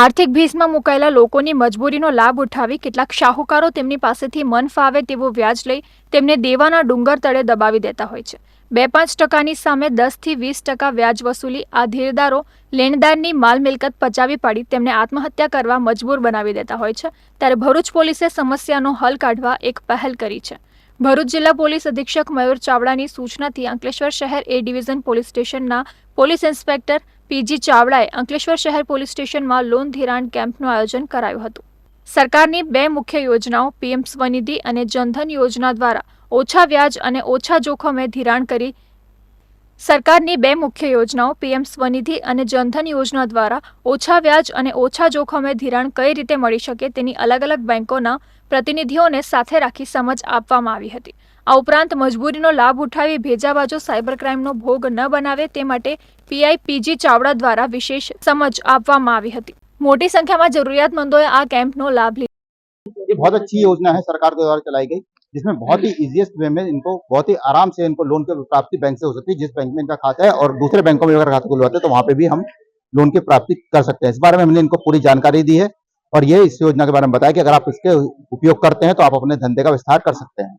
આર્થિક ભીસમાં મુકાયેલા લોકોની મજબૂરીનો લાભ ઉઠાવી કેટલાક શાહુકારો તેમની પાસેથી મન ફાવે તેવું વ્યાજ લઈ તેમને દેવાના ડુંગર તળે દબાવી દેતા હોય છે. બે પાંચ ટકાની સામે દસથી વીસ ટકા વ્યાજ વસૂલી આ ધીરદારો લેણદારની માલ મિલકત પચાવી પાડી તેમને આત્મહત્યા કરવા મજબૂર બનાવી દેતા હોય છે. ત્યારે ભરૂચ પોલીસે સમસ્યાનો હલ કાઢવા એક પહેલ કરી છે. ભરૂચ જિલ્લા પોલીસ અધિક્ષક મયુર ચાવડાની સૂચનાથી અંકલેશ્વર શહેર એ ડિવિઝન પોલીસ સ્ટેશનના પોલીસ ઇન્સ્પેક્ટર પીજી ચાવડાએ અંકલેશ્વર શહેર પોલીસ સ્ટેશનમાં લોન ધિરાણ કેમ્પનું આયોજન કરાયું હતું. સરકારની બે મુખ્ય યોજનાઓ, પીએમ સ્વનિધિ અને જનધન યોજના દ્વારા ઓછા વ્યાજ અને ઓછા જોખમે ધિરાણ કરી સરકારની બે મુખ્ય યોજનાઓ પીએમ સ્વનિધિ અને જનધન યોજના દ્વારા ઓછા વ્યાજ અને ઓછા જોખમે ધિરાણ કઈ રીતે મળી શકે તેની અલગ અલગ બેંકોના પ્રતિનિધિઓને સાથે રાખી સમજ આપવામાં આવી હતી આ ઉપરાંત મજબૂરીનો લાભ ઉઠાવી ભેજાબાજો સાયબર ક્રાઇમનો ભોગ ન બનાવે તે માટે પીઆઈ પીજી ચાવડા દ્વારા વિશેષ સમજ આપવામાં આવી હતી મોટી સંખ્યામાં જરૂરિયાતમંદોએ આ કેમ્પનો લાભ લીધો ये बहुत अच्छी योजना है सरकार के द्वारा चलाई गई जिसमें बहुत ही इजिएस्ट वे में इनको बहुत ही आराम से इनको लोन की प्राप्ति बैंक से हो सकती है, जिस बैंक में इनका खाता है और दूसरे बैंकों में अगर खाता खुलवाते हैं तो वहाँ पे भी हम लोन की प्राप्ति कर सकते हैं। इस बारे में हमने इनको पूरी जानकारी दी है और ये इस योजना के बारे में बताया कि अगर आप इसके उपयोग करते हैं तो आप अपने धंधे का विस्तार कर सकते हैं।